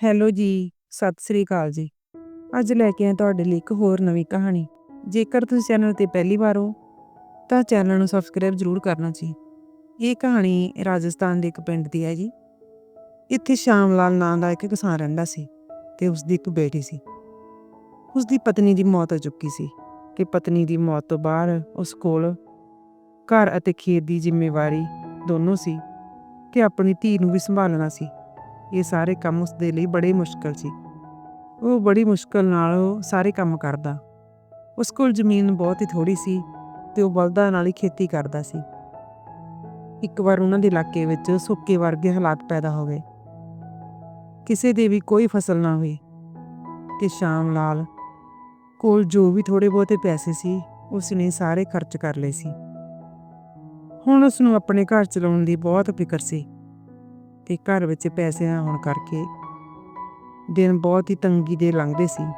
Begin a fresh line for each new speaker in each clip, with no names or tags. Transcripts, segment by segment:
Hello ਜੀ, ਸਤਿ ਸ੍ਰੀ ਅਕਾਲ ਜੀ। ਅੱਜ ਲੈ ਕੇ ਆਏ ਤੁਹਾਡੇ ਲਈ ਇੱਕ ਹੋਰ ਨਵੀਂ ਕਹਾਣੀ। ਜੇਕਰ ਤੁਸੀਂ ਚੈਨਲ ਤੇ ਪਹਿਲੀ ਵਾਰ ਹੋ ਤਾਂ ਚੈਨਲ ਨੂੰ ਸਬਸਕ੍ਰਾਈਬ ਜ਼ਰੂਰ ਕਰਨਾ ਜੀ। ਇਹ ਕਹਾਣੀ ਰਾਜਸਥਾਨ ਦੇ ਇੱਕ ਪਿੰਡ ਦੀ ਹੈ ਜੀ। ਇੱਥੇ ਸ਼ਾਮ ਲਾਲ ਨਾਂ ਦਾ ਇੱਕ ਕਿਸਾਨ ਰਹਿੰਦਾ ਸੀ ਤੇ ਉਸ ਦੀ ਇੱਕ ਬੇਟੀ ਸੀ। ਉਸ ਦੀ ਪਤਨੀ ਦੀ ਮੌਤ ਹੋ ਚੁੱਕੀ ਸੀ ਕਿ ਪਤਨੀ ਦੀ ਮੌਤ ਤੋਂ ਬਾਅਦ ਉਸ ਕੋਲ ਘਰ ਅਤੇ ਖੇਤ ਦੀ ਜ਼ਿੰਮੇਵਾਰੀ ਦੋਨੋਂ ਸੀ ਕਿ ਆਪਣੀ ਧੀ ਨੂੰ ਵੀ ਸੰਭਾਲਣਾ ਸੀ। ਇਹ ਸਾਰੇ ਕੰਮ ਉਸ ਦੇ ਲਈ ਬੜੇ ਮੁਸ਼ਕਲ ਸੀ। ਉਹ ਬੜੀ ਮੁਸ਼ਕਲ ਨਾਲ ਉਹ ਸਾਰੇ ਕੰਮ ਕਰਦਾ। ਉਸ ਕੋਲ ਜ਼ਮੀਨ ਬਹੁਤ ਹੀ ਥੋੜੀ ਸੀ ਤੇ ਉਹ ਬਲਦਾਂ ਨਾਲ ਹੀ ਖੇਤੀ ਕਰਦਾ ਸੀ। ਇੱਕ ਵਾਰ ਉਹਨਾਂ ਦੇ ਇਲਾਕੇ ਵਿੱਚ ਸੁੱਕੇ ਵਰਗੇ ਹਾਲਾਤ ਪੈਦਾ ਹੋ ਗਏ। ਕਿਸੇ ਦੇ ਵੀ ਕੋਈ ਫਸਲ ਨਾ ਹੋਈ ਤੇ ਸ਼ਾਮ ਲਾਲ ਕੋਲ ਜੋ ਵੀ ਥੋੜੇ ਬਹੁਤੇ ਪੈਸੇ ਸੀ ਉਸ ਨੇ ਸਾਰੇ ਖਰਚ ਕਰ ਲਏ ਸੀ। ਹੁਣ ਉਸ ਨੂੰ ਆਪਣੇ ਘਰ ਚਲਾਉਣ ਦੀ ਬਹੁਤ ਫਿਕਰ ਸੀ ਤੇ ਘਰ ਵਿੱਚ ਪੈਸੇ ਨਾ ਹੋਣ ਕਰਕੇ ਦਿਨ ਬਹੁਤ ਹੀ ਤੰਗੀ ਦੇ ਲੰਘਦੇ ਸੀ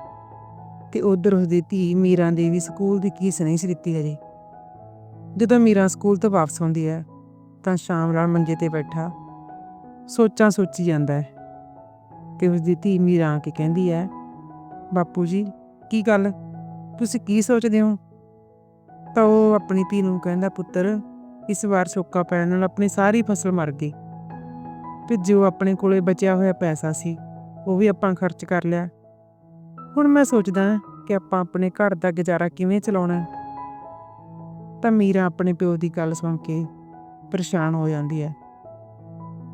ਤੇ ਉਧਰ ਉਸਦੀ ਧੀ ਮੀਰਾ ਦੇ ਵੀ ਸਕੂਲ ਦੀ ਕੀ ਨਹੀਂ ਸੀ ਦਿੱਤੀ ਹਜੇ। ਜਦੋਂ ਮੀਰਾ ਸਕੂਲ ਤੋਂ ਵਾਪਸ ਆਉਂਦੀ ਹੈ ਤਾਂ ਸ਼ਾਮ ਨਾਲ ਮੰਜੇ ਤੇ ਬੈਠਾ ਸੋਚਾਂ ਸੋਚੀ ਜਾਂਦਾ ਹੈ ਤੇ ਉਸਦੀ ਧੀ ਮੀਰਾ ਆ ਕੇ ਕਹਿੰਦੀ ਹੈ, ਬਾਪੂ ਜੀ, ਕੀ ਗੱਲ? ਤੁਸੀਂ ਕੀ ਸੋਚਦੇ ਹੋ? ਤਾਂ ਉਹ ਆਪਣੀ ਧੀ ਨੂੰ ਕਹਿੰਦਾ, ਪੁੱਤਰ, ਇਸ ਵਾਰ ਸੋਕਾ ਪੈਣ ਨਾਲ ਆਪਣੀ ਸਾਰੀ ਫਸਲ ਮਰ ਗਈ। ਵੀ ਜੋ ਆਪਣੇ ਕੋਲੇ ਬਚਿਆ ਹੋਇਆ ਪੈਸਾ ਸੀ, ਉਹ ਵੀ ਆਪਾਂ ਖਰਚ ਕਰ ਲਿਆ। ਹੁਣ ਮੈਂ ਸੋਚਦਾ ਕਿ ਆਪਾਂ ਆਪਣੇ ਘਰ ਦਾ ਗੁਜ਼ਾਰਾ ਕਿਵੇਂ ਚਲਾਉਣਾ ਤਾਂ ਮੀਰਾ ਆਪਣੇ ਪਿਓ ਦੀ ਗੱਲ ਸੁਣ ਕੇ ਪਰੇਸ਼ਾਨ ਹੋ ਜਾਂਦੀ ਹੈ।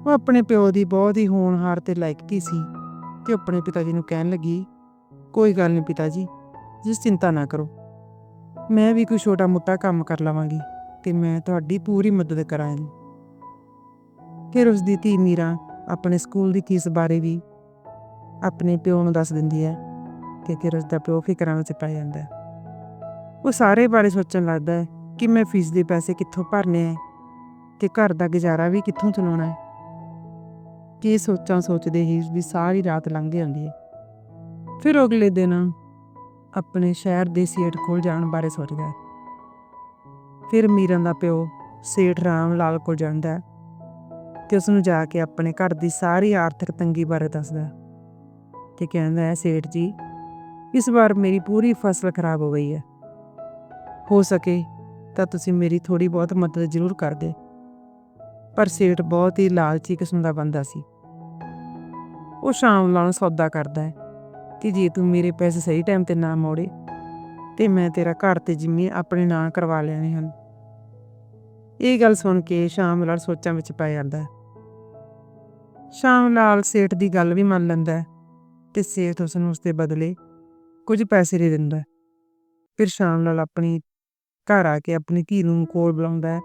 ਉਹ ਆਪਣੇ ਪਿਓ ਦੀ ਬਹੁਤ ਹੀ ਹੋਣਹਾਰ ਤੇ ਲਾਇਕਤੀ ਸੀ ਤੇ ਆਪਣੇ ਪਿਤਾ ਜੀ ਨੂੰ ਕਹਿਣ ਲੱਗੀ, ਕੋਈ ਗੱਲ ਨਹੀਂ ਪਿਤਾ ਜੀ ਜਿਸ ਚਿੰਤਾ ਨਾ ਕਰੋ। ਮੈਂ ਵੀ ਕੋਈ ਛੋਟਾ ਮੋਟਾ ਕੰਮ ਕਰ ਲਵਾਂਗੀ ਤੇ ਮੈਂ ਤੁਹਾਡੀ ਪੂਰੀ ਮਦਦ ਕਰਾਂਗੀ। ਫਿਰ ਉਸ ਦੀ ਧੀ ਮੀਰਾ ਆਪਣੇ ਸਕੂਲ ਦੀ ਫੀਸ ਬਾਰੇ ਵੀ ਆਪਣੇ ਪਿਓ ਨੂੰ ਦੱਸ ਦਿੰਦੀ ਹੈ ਕਿ ਫਿਰ ਉਸ ਦਾ ਪਿਓ ਫਿਕਰਾਂ ਵਿੱਚ ਪੈ ਜਾਂਦਾ ਹੈ। ਉਹ ਸਾਰੇ ਬਾਰੇ ਸੋਚਣ ਲੱਗਦਾ ਹੈ ਕਿ ਮੈਂ ਫੀਸ ਦੇ ਪੈਸੇ ਕਿੱਥੋਂ ਭਰਨੇ ਹੈ ਤੇ ਘਰ ਦਾ ਗੁਜ਼ਾਰਾ ਵੀ ਕਿੱਥੋਂ ਚਲਾਉਣਾ ਹੈ। ਕੀ ਸੋਚਾਂ ਸੋਚਦੇ ਹੀ ਵੀ ਸਾਰੀ ਰਾਤ ਲੰਘ ਜਾਂਦੀ ਹੈ। ਫਿਰ ਅਗਲੇ ਦਿਨ ਆਪਣੇ ਸ਼ਹਿਰ ਦੇ ਸੇਠ ਕੋਲ ਜਾਣ ਬਾਰੇ ਸੋਚਦਾ ਹੈ। ਫਿਰ ਮੀਰਾਂ ਦਾ ਪਿਓ ਸੇਠ ਰਾਮ ਲਾਲ ਕੋਲ ਜਾਂਦਾ ਹੈ। ਤੇ ਉਸ ਨੂੰ ਜਾ ਕੇ ਆਪਣੇ ਘਰ ਦੀ ਸਾਰੀ ਆਰਥਿਕ ਤੰਗੀ ਬਾਰੇ ਦੱਸਦਾ ਤੇ ਕਹਿੰਦਾ ਹੈ ਸੇਠ ਜੀ, ਇਸ ਵਾਰ ਮੇਰੀ ਪੂਰੀ ਫਸਲ ਖਰਾਬ ਹੋ ਗਈ ਹੈ। ਹੋ ਸਕੇ ਤਾਂ ਤੁਸੀਂ ਮੇਰੀ ਥੋੜੀ ਬਹੁਤ ਮਦਦ ਜ਼ਰੂਰ ਕਰ ਦੇ ਪਰ ਸੇਠ ਬਹੁਤ ਹੀ ਲਾਲਚੀ ਕਿਸਮ ਦਾ ਬੰਦਾ ਸੀ। ਉਹ ਸ਼ਾਮ ਨਾਲ ਸੌਦਾ ਕਰਦਾ ਹੈ ਕਿ ਜੇ ਤੂੰ ਮੇਰੇ ਪੈਸੇ ਸਹੀ ਟਾਈਮ ਤੇ ਨਾ ਮੋੜੇ ਤੇ ਮੈਂ ਤੇਰਾ ਘਰ ਤੇ ਜ਼ਿੰਮੇ ਆਪਣੇ ਨਾਂ ਕਰਵਾ ਲੈਣੇ ਹਨ। ਇਹ ਗੱਲ ਸੁਣ ਕੇ ਸ਼ਾਮ ਲਾਲ ਸੋਚਾਂ ਵਿੱਚ ਪੈ ਜਾਂਦਾ। ਹੈ ਸ਼ਾਮ ਲਾਲ ਸੇਠ ਦੀ ਗੱਲ ਵੀ ਮੰਨ ਲੈਂਦਾ ਹੈ ਤੇ ਸੇਠ ਉਸ ਨੂੰ ਉਸਦੇ ਬਦਲੇ ਕੁਝ ਪੈਸੇ ਦੇ ਦਿੰਦਾ ਹੈ। ਫਿਰ ਸ਼ਾਮ ਲਾਲ ਆਪਣੀ ਘਰ ਆ ਕੇ ਆਪਣੀ ਧੀ ਨੂੰ ਕੋਲ ਬੁਲਾਉਂਦਾ ਹੈ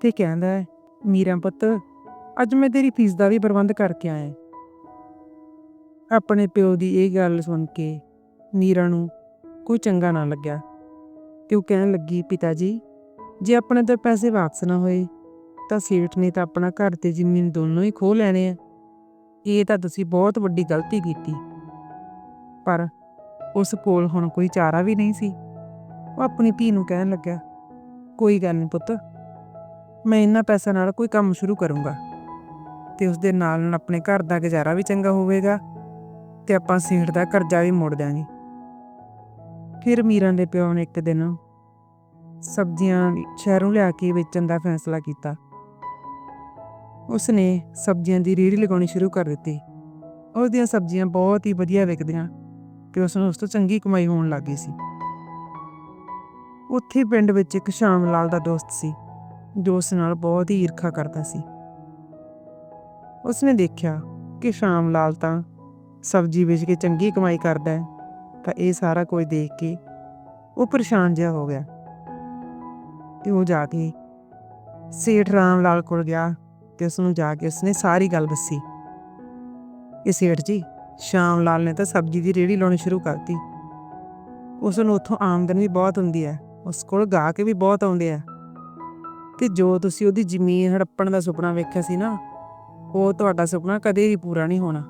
ਤੇ ਕਹਿੰਦਾ ਹੈ, ਮੀਰਾ ਪੁੱਤ, ਅੱਜ ਮੈਂ ਤੇਰੀ ਫੀਸ ਦਾ ਵੀ ਪ੍ਰਬੰਧ ਕਰਕੇ ਆਇਆ ਆਪਣੇ ਪਿਓ ਦੀ ਇਹ ਗੱਲ ਸੁਣ ਕੇ ਮੀਰਾ ਨੂੰ ਕੋਈ ਚੰਗਾ ਨਾ ਲੱਗਿਆ ਤੇ ਉਹ ਕਹਿਣ ਲੱਗੀ, ਪਿਤਾ ਜੀ, ਜੇ ਆਪਣੇ ਤੋਂ ਪੈਸੇ ਵਾਪਸ ਨਾ ਹੋਏ ਤਾਂ ਸੇਠ ਨੇ ਤਾਂ ਆਪਣਾ ਘਰ ਤੇ ਜ਼ਮੀਨ ਦੋਨੋਂ ਹੀ ਖੋਹ ਲੈਣੇ ਆ। ਇਹ ਤਾਂ ਤੁਸੀਂ ਬਹੁਤ ਵੱਡੀ ਗਲਤੀ ਕੀਤੀ। ਪਰ ਉਸ ਕੋਲ ਹੁਣ ਕੋਈ ਚਾਰਾ ਵੀ ਨਹੀਂ ਸੀ। ਉਹ ਆਪਣੀ ਧੀ ਨੂੰ ਕਹਿਣ ਲੱਗਾ ਕੋਈ ਗੱਲ ਨਹੀਂ ਪੁੱਤ, ਮੈਂ ਇਹਨਾਂ ਪੈਸਿਆਂ ਨਾਲ ਕੋਈ ਕੰਮ ਸ਼ੁਰੂ ਕਰੂੰਗਾ। ਤੇ ਉਸ ਦੇ ਨਾਲ ਨਾਲ ਆਪਣੇ ਘਰ ਦਾ ਗੁਜ਼ਾਰਾ ਵੀ ਚੰਗਾ ਹੋਵੇਗਾ ਤੇ ਆਪਾਂ ਸੇਠ ਦਾ ਕਰਜ਼ਾ ਵੀ ਮੋੜ ਦਿਆਂਗੇ। ਫਿਰ ਮੀਰਾਂ ਦੇ ਪਿਓ ਨੇ ਇੱਕ ਦਿਨ ਸਬਜ਼ੀਆਂ ਸ਼ਹਿਰੋਂ ਲਿਆ ਕੇ ਵੇਚਣ ਦਾ ਫੈਸਲਾ ਕੀਤਾ। ਉਸਨੇ ਸਬਜ਼ੀਆਂ ਦੀ ਰੇਹੜੀ ਲਗਾਉਣੀ ਸ਼ੁਰੂ ਕਰ ਦਿੱਤੀ। ਉਸ ਦੀਆਂ ਸਬਜ਼ੀਆਂ ਬਹੁਤ ਹੀ ਵਧੀਆ ਵਿਕਦੀਆਂ ਤੇ ਉਸ ਨੂੰ ਉਸ ਤੋਂ ਚੰਗੀ ਕਮਾਈ ਹੋਣ ਲੱਗ ਗਈ ਸੀ। ਉੱਥੇ ਪਿੰਡ ਵਿੱਚ ਇੱਕ ਸ਼ਾਮ ਲਾਲ ਦਾ ਦੋਸਤ ਸੀ, ਜੋ ਉਸ ਨਾਲ ਬਹੁਤ ਹੀ ਈਰਖਾ ਕਰਦਾ ਸੀ। ਉਸਨੇ ਦੇਖਿਆ ਕਿ ਸ਼ਾਮ ਲਾਲ ਤਾਂ ਸਬਜ਼ੀ ਵੇਚ ਕੇ ਚੰਗੀ ਕਮਾਈ ਕਰਦਾ ਹੈ, ਤਾਂ ਇਹ ਸਾਰਾ ਕੁਝ ਦੇਖ ਕੇ ਉਹ ਪਰੇਸ਼ਾਨ ਜਿਹਾ ਹੋ ਗਿਆ। ਤੇ ਉਹ ਜਾ ਕੇ ਸੇਠ ਰਾਮ ਲਾਲ ਕੋਲ ਗਿਆ ਤੇ ਉਸ ਨੂੰ ਜਾ ਕੇ ਉਸਨੇ ਸਾਰੀ ਗੱਲ ਦੱਸੀ। ਕਿ ਸੇਠ ਜੀ, ਸ਼ਾਮ ਲਾਲ ਨੇ ਤਾਂ ਸਬਜ਼ੀ ਦੀ ਰੇੜੀ ਲਾਉਣੀ ਸ਼ੁਰੂ ਕਰਤੀ। ਉਸ ਨੂੰ ਉੱਥੋਂ ਆਮਦਨ ਵੀ ਬਹੁਤ ਹੁੰਦੀ ਹੈ, ਉਸ ਕੋਲ ਗਾਹਕ ਵੀ ਬਹੁਤ ਆਉਂਦੇ ਆ। ਤੇ ਜੋ ਤੁਸੀਂ ਉਹਦੀ ਜ਼ਮੀਨ ਹੜੱਪਣ ਦਾ ਸੁਪਨਾ ਵੇਖਿਆ ਸੀ ਨਾ, ਉਹ ਤੁਹਾਡਾ ਸੁਪਨਾ ਕਦੇ ਵੀ ਪੂਰਾ ਨਹੀਂ ਹੋਣਾ।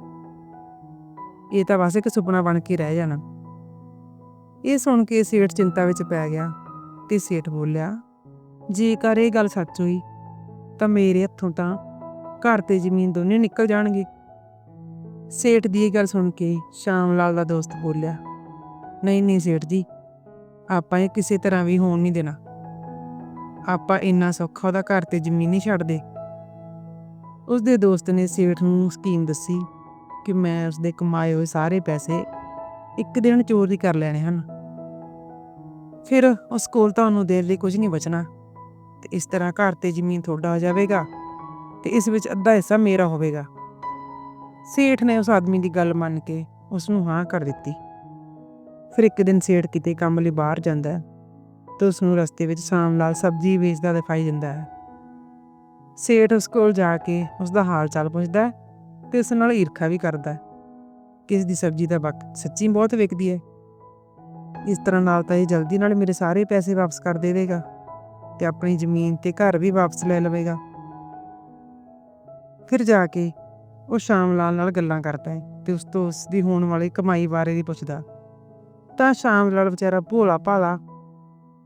ਇਹ ਤਾਂ ਬਸ ਇੱਕ ਸੁਪਨਾ ਬਣ ਕੇ ਰਹਿ ਜਾਣਾ। ਇਹ ਸੁਣ ਕੇ ਸੇਠ ਚਿੰਤਾ ਵਿੱਚ ਪੈ ਗਿਆ ਤੇ ਸੇਠ ਬੋਲਿਆ, ਜੇਕਰ ਇਹ ਗੱਲ ਸੱਚ ਹੋਈ ਤਾਂ ਮੇਰੇ ਹੱਥੋਂ ਤਾਂ ਘਰ ਤੇ ਜ਼ਮੀਨ ਦੋਨੇ ਨਿਕਲ ਜਾਣਗੇ। ਸੇਠ ਦੀ ਇਹ ਗੱਲ ਸੁਣ ਕੇ ਸ਼ਾਮ ਲਾਲ ਦਾ ਦੋਸਤ ਬੋਲਿਆ, ਨਹੀਂ ਨਹੀਂ ਸੇਠ ਜੀ, ਆਪਾਂ ਇਹ ਕਿਸੇ ਤਰ੍ਹਾਂ ਵੀ ਹੋਣ ਨਹੀਂ ਦੇਣਾ। ਆਪਾਂ ਇੰਨਾ ਸੌਖਾ ਉਹਦਾ ਘਰ ਤੇ ਜ਼ਮੀਨ ਨਹੀਂ ਛੱਡਦੇ। ਉਸਦੇ ਦੋਸਤ ਨੇ ਸੇਠ ਨੂੰ ਸਕੀਮ ਦੱਸੀ ਕਿ ਮੈਂ ਉਸਦੇ ਕਮਾਏ ਹੋਏ ਸਾਰੇ ਪੈਸੇ ਇੱਕ ਦਿਨ ਚੋਰੀ ਕਰ ਲੈਣੇ ਹਨ। ਫਿਰ ਉਸ ਕੋਲ ਤੁਹਾਨੂੰ ਦੇਣ ਲਈ ਕੁਝ ਨਹੀਂ ਬਚਣਾ। ਤੇ ਇਸ ਤਰ੍ਹਾਂ ਘਰ ਤੇ ਜ਼ਮੀਨ ਤੁਹਾਡਾ ਹੋ ਜਾਵੇਗਾ ਤੇ ਇਸ ਵਿੱਚ ਅੱਧਾ ਹਿੱਸਾ ਮੇਰਾ ਹੋਵੇਗਾ। ਸੇਠ ਨੇ ਉਸ ਆਦਮੀ ਦੀ ਗੱਲ ਮੰਨ ਕੇ ਉਸ ਨੂੰ ਹਾਂ ਕਰ ਦਿੱਤੀ। ਫਿਰ ਇੱਕ ਦਿਨ ਸੇਠ ਕਿਤੇ ਕੰਮ ਲਈ ਬਾਹਰ ਜਾਂਦਾ ਹੈ ਤੇ ਉਸ ਨੂੰ ਰਸਤੇ ਵਿੱਚ ਸ਼ਾਮ ਲਾਲ ਸਬਜ਼ੀ ਵੇਚਦਾ ਦਿਖਾਈ ਦਿੰਦਾ ਹੈ। ਸੇਠ ਉਸ ਕੋਲ ਜਾ ਕੇ ਉਸ ਦਾ ਹਾਲ ਚਾਲ ਪੁੱਛਦਾ ਹੈ ਤੇ ਉਸ ਨਾਲ ਈਰਖਾ ਵੀ ਕਰਦਾ ਕਿਸ ਦੀ ਸਬਜ਼ੀ ਦਾ ਵਕਤ ਸੱਚੀ ਬਹੁਤ ਵਿਕਦੀ ਹੈ। ਇਸ ਤਰ੍ਹਾਂ ਨਾਲ ਤਾਂ ਇਹ ਜਲਦੀ ਨਾਲ ਮੇਰੇ ਸਾਰੇ ਪੈਸੇ ਵਾਪਸ ਕਰ ਦੇਵੇਗਾ। ਤੇ ਆਪਣੀ ਜ਼ਮੀਨ ਤੇ ਘਰ ਵੀ ਵਾਪਸ ਲੈ ਲਵੇਗਾ। ਫਿਰ ਜਾ ਕੇ ਉਹ ਸ਼ਾਮ ਲਾਲ ਨਾਲ ਗੱਲਾਂ ਕਰਦਾ ਹੈ ਤੇ ਉਸ ਤੋਂ ਉਸ ਦੀ ਹੋਣ ਵਾਲੀ ਕਮਾਈ ਬਾਰੇ ਵੀ ਪੁੱਛਦਾ। ਤਾਂ ਸ਼ਾਮ ਲਾਲ ਵਿਚਾਰਾ ਭੋਲਾ ਭਾਲਾ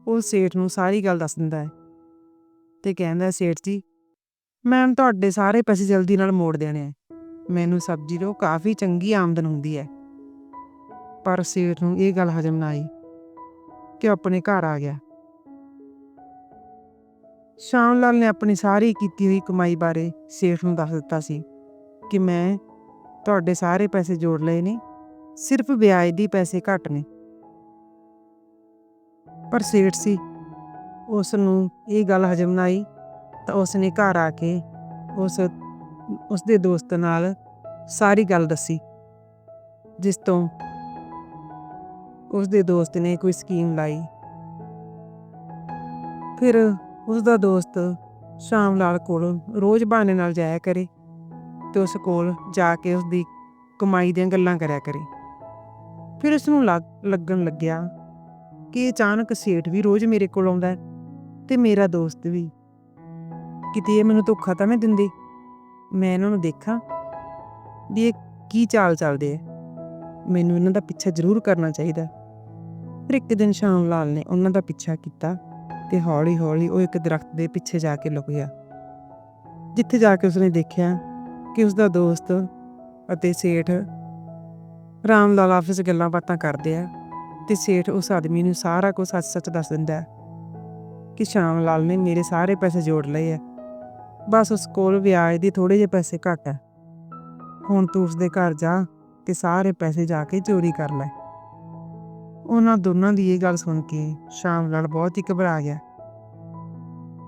ਉਹ ਸੇਠ ਨੂੰ ਸਾਰੀ ਗੱਲ ਦੱਸ ਦਿੰਦਾ ਹੈ ਤੇ ਕਹਿੰਦਾ ਸੇਠ ਜੀ, ਮੈਂ ਤੁਹਾਡੇ ਸਾਰੇ ਪੈਸੇ ਜਲਦੀ ਨਾਲ ਮੋੜ ਦੇਣੇ ਆ ਮੈਨੂੰ ਸਬਜ਼ੀ ਤੋਂ ਕਾਫੀ ਚੰਗੀ ਆਮਦਨ ਹੁੰਦੀ ਹੈ। ਪਰ ਸੇਠ ਨੂੰ ਇਹ ਗੱਲ ਹਜਮ ਨਾ ਆਈ ਕਿ ਉਹ ਆਪਣੇ ਘਰ ਆ ਗਿਆ। ਸ਼ਾਮ ਲਾਲ ਨੇ ਆਪਣੀ ਸਾਰੀ ਕੀਤੀ ਹੋਈ ਕਮਾਈ ਬਾਰੇ ਸੇਠ ਨੂੰ ਦੱਸ ਦਿੱਤਾ ਸੀ ਕਿ ਮੈਂ ਤੁਹਾਡੇ ਸਾਰੇ ਪੈਸੇ ਜੋੜ ਲਏ ਨੇ, ਸਿਰਫ ਵਿਆਜ ਦੀ ਪੈਸੇ ਘੱਟ ਨੇ। ਪਰ ਸੇਠ ਸੀ ਉਸ ਨੂੰ ਇਹ ਗੱਲ ਹਜਮ ਨਾ ਆਈ ਤਾਂ ਉਸ ਨੇ ਘਰ ਆ ਕੇ ਉਸ ਉਸ ਦੇ ਦੋਸਤ ਨਾਲ ਸਾਰੀ ਗੱਲ ਦੱਸੀ, ਜਿਸ ਤੋਂ ਉਸ ਦੇ ਦੋਸਤ ਨੇ ਕੋਈ ਸਕੀਮ ਲਾਈ। ਫਿਰ ਉਸ ਦਾ ਦੋਸਤ ਸ਼ਾਮ ਲਾਲ ਕੋਲ ਰੋਜ਼ ਬਹਾਨੇ ਨਾਲ ਜਾਇਆ ਕਰੇ ਤੇ ਉਸ ਕੋਲ ਜਾ ਕੇ ਉਸ ਦੀ ਕਮਾਈ ਦੀਆਂ ਗੱਲਾਂ ਕਰਿਆ ਕਰੇ। ਫਿਰ ਉਸ ਨੂੰ ਲੱਗਣ ਲੱਗਿਆ ਕਿ ਅਚਾਨਕ ਸੇਠ ਵੀ ਰੋਜ਼ ਮੇਰੇ ਕੋਲ ਆਉਂਦਾ ਹੈ ਤੇ ਮੇਰਾ ਦੋਸਤ ਵੀ। ਕਿਤੇ ਇਹ ਮੈਨੂੰ ਧੋਖਾ ਤਾਂ ਮੈਂ ਦਿੰਦੇ? ਮੈਂ ਇਹਨਾਂ ਨੂੰ ਦੇਖਾਂ ਵੀ ਇਹ ਕੀ ਚਾਲ ਚੱਲਦੇ ਆ। ਮੈਨੂੰ ਇਹਨਾਂ ਦਾ ਪਿੱਛਾ ਜ਼ਰੂਰ ਕਰਨਾ ਚਾਹੀਦਾ। ਫਿਰ ਇੱਕ ਦਿਨ ਸ਼ਾਮ ਲਾਲ ਨੇ ਉਹਨਾਂ ਦਾ ਪਿੱਛਾ ਕੀਤਾ ਤੇ ਹੌਲੀ-ਹੌਲੀ ਉਹ ਇੱਕ ਦਰਖਤ ਦੇ ਪਿੱਛੇ ਜਾ ਕੇ ਲੁਕ ਗਿਆ। ਜਿੱਥੇ ਜਾ ਕੇ ਉਸਨੇ ਦੇਖਿਆ ਕਿ ਉਸਦਾ ਦੋਸਤ ਅਤੇ ਸੇਠ ਰਾਮ ਲਾਲ ਆਪਸ ਵਿੱਚ ਗੱਲਾਂ ਬਾਤਾਂ ਕਰਦੇ ਆ ਤੇ ਸੇਠ ਉਸ ਆਦਮੀ ਨੂੰ ਸਾਰਾ ਕੁਝ ਸੱਚ-ਸੱਚ ਦੱਸ ਦਿੰਦਾ ਕਿ ਸ਼ਾਮ ਲਾਲ ਨੇ ਮੇਰੇ ਸਾਰੇ ਪੈਸੇ ਜੋੜ ਲਏ ਆ। ਬਸ ਉਸ ਕੋਲ ਵਿਆਜ ਦੇ ਥੋੜੇ ਜਿਹੇ ਪੈਸੇ ਘੱਟ ਆ। ਹੁਣ ਤੂੰ ਉਸਦੇ ਘਰ ਜਾ ਤੇ ਸਾਰੇ ਪੈਸੇ ਜਾ ਕੇ ਚੋਰੀ ਕਰ ਲੈ। ਉਹਨਾਂ ਦੋਨਾਂ ਦੀ ਇਹ ਗੱਲ ਸੁਣ ਕੇ ਸ਼ਾਮ ਲਾਲ ਬਹੁਤ ਹੀ ਘਬਰਾ ਗਿਆ।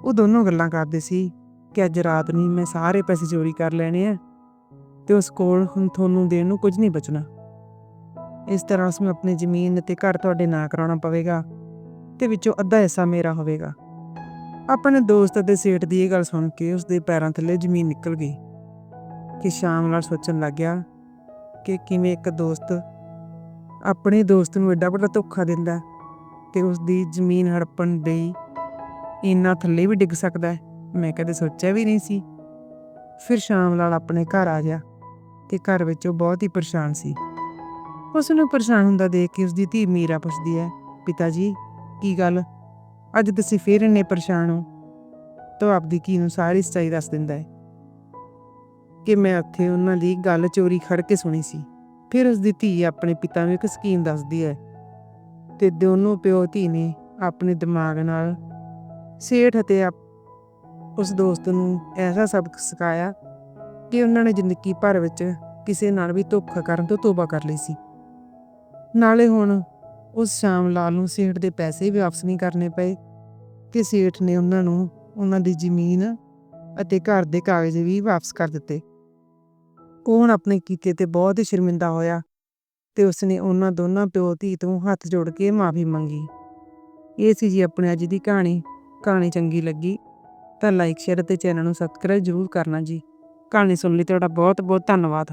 ਉਹ ਦੋਨੋਂ ਗੱਲਾਂ ਕਰਦੇ ਸੀ ਕਿ ਅੱਜ ਰਾਤ ਨੂੰ ਮੈਂ ਸਾਰੇ ਪੈਸੇ ਚੋਰੀ ਕਰ ਲੈਣੇ ਆ ਤੇ ਉਸ ਕੋਲ ਹੁਣ ਤੁਹਾਨੂੰ ਦੇਣ ਨੂੰ ਕੁਝ ਨਹੀਂ ਬਚਣਾ। ਇਸ ਤਰ੍ਹਾਂ ਉਸ ਨੂੰ ਆਪਣੀ ਜ਼ਮੀਨ ਤੇ ਘਰ ਤੁਹਾਡੇ ਨਾਂ ਕਰਾਉਣਾ ਪਵੇਗਾ ਤੇ ਵਿੱਚੋਂ ਅੱਧਾ ਹਿੱਸਾ ਮੇਰਾ ਹੋਵੇਗਾ। ਆਪਣੇ ਦੋਸਤ ਅਤੇ ਸੇਠ ਦੀ ਇਹ ਗੱਲ ਸੁਣ ਕੇ ਉਸ ਦੇ ਪੈਰਾਂ ਥੱਲੇ ਜ਼ਮੀਨ ਨਿਕਲ ਗਈ ਕਿ ਸ਼ਾਮ ਨਾਲ ਸੋਚਣ ਲੱਗ ਗਿਆ ਕਿ ਕਿਵੇਂ ਇੱਕ ਦੋਸਤ ਆਪਣੇ ਦੋਸਤ ਨੂੰ ਐਡਾ ਵੱਡਾ ਧੋਖਾ ਦਿੰਦਾ ਹੈ ਤੇ ਉਸ ਦੀ ਜ਼ਮੀਨ ਹੜਪਣ ਲਈ ਇੰਨਾ ਥੱਲੇ ਵੀ ਡਿੱਗ ਸਕਦਾ ਮੈਂ ਕਦੇ ਸੋਚਿਆ ਵੀ ਨਹੀਂ ਸੀ। ਫਿਰ ਸ਼ਾਮ ਲਾਲ ਆਪਣੇ ਘਰ ਆ ਗਿਆ ਤੇ ਘਰ ਵਿੱਚ ਉਹ ਬਹੁਤ ਹੀ ਪਰੇਸ਼ਾਨ ਸੀ। ਉਸ ਨੂੰ ਪਰੇਸ਼ਾਨ ਹੁੰਦਾ ਦੇਖ ਕੇ ਉਸ ਦੀ ਧੀ ਮੀਰਾ ਪੁੱਛਦੀ ਹੈ ਪਿਤਾ ਜੀ ਕੀ ਗੱਲ? ਅੱਜ ਤੁਸੀਂ ਫੇਰ ਇੰਨੇ ਪਰੇਸ਼ਾਨ ਹੋ? ਤਾਂ ਆਪਦੀ ਕੀ ਨੂੰ ਸਾਰੀ ਸੱਚਾਈ ਦੱਸ ਦਿੰਦਾ ਹੈ ਕਿ ਮੈਂ ਉੱਥੇ ਉਹਨਾਂ ਦੀ ਗੱਲ ਚੋਰੀ ਖੜ ਕੇ ਸੁਣੀ ਸੀ। ਫਿਰ ਉਸ ਦੀ ਧੀ ਆਪਣੇ ਪਿਤਾ ਨੂੰ ਇੱਕ ਸਕੀਮ ਦੱਸਦੀ ਹੈ ਤੇ ਦੋਨੋਂ ਪਿਓ ਧੀ ਨੇ ਆਪਣੇ ਦਿਮਾਗ ਨਾਲ ਸੇਠ ਅਤੇ ਆਪ- ਉਸ ਦੋਸਤ ਨੂੰ ਐਸਾ ਸਬਕ ਸਿਖਾਇਆ ਕਿ ਉਹਨਾਂ ਨੇ ਜ਼ਿੰਦਗੀ ਭਰ ਵਿੱਚ ਕਿਸੇ ਨਾਲ ਵੀ ਧੋਖਾ ਕਰਨ ਤੋਂ ਤੋਬਾ ਕਰ ਲਈ ਸੀ। ਨਾਲੇ ਹੁਣ ਉਸ ਸ਼ਾਮ ਲਾਲ ਨੂੰ ਸੇਠ ਦੇ ਪੈਸੇ ਵੀ ਵਾਪਸ ਨਹੀਂ ਕਰਨੇ ਪਏ ਕਿ ਸੇਠ ਨੇ ਉਹਨਾਂ ਨੂੰ ਉਹਨਾਂ ਦੀ ਜ਼ਮੀਨ ਅਤੇ ਘਰ ਦੇ ਕਾਗਜ਼ ਵੀ ਵਾਪਸ ਕਰ ਦਿੱਤੇ। ਉਹ ਹੁਣ ਆਪਣੇ ਕੀਤੇ ਤੇ ਬਹੁਤ ਹੀ ਸ਼ਰਮਿੰਦਾ ਹੋਇਆ ਤੇ ਉਸਨੇ ਉਹਨਾਂ ਦੋਨਾਂ ਪਿਓ ਧੀ ਤੋਂ ਹੱਥ ਜੋੜ ਕੇ ਮਾਫੀ ਮੰਗੀ। ਇਹ ਸੀ ਜੀ ਆਪਣੇ ਅੱਜ ਦੀ ਕਹਾਣੀ। ਕਹਾਣੀ ਚੰਗੀ ਲੱਗੀ ਤਾਂ ਲਾਈਕ ਸ਼ੇਅਰ ਅਤੇ ਚੈਨਲ ਨੂੰ ਸਬਸਕ੍ਰਾਈਬ ਜ਼ਰੂਰ ਕਰਨਾ ਜੀ। ਕਹਾਣੀ ਸੁਣਨ ਲਈ ਤੁਹਾਡਾ ਬਹੁਤ ਬਹੁਤ ਧੰਨਵਾਦ।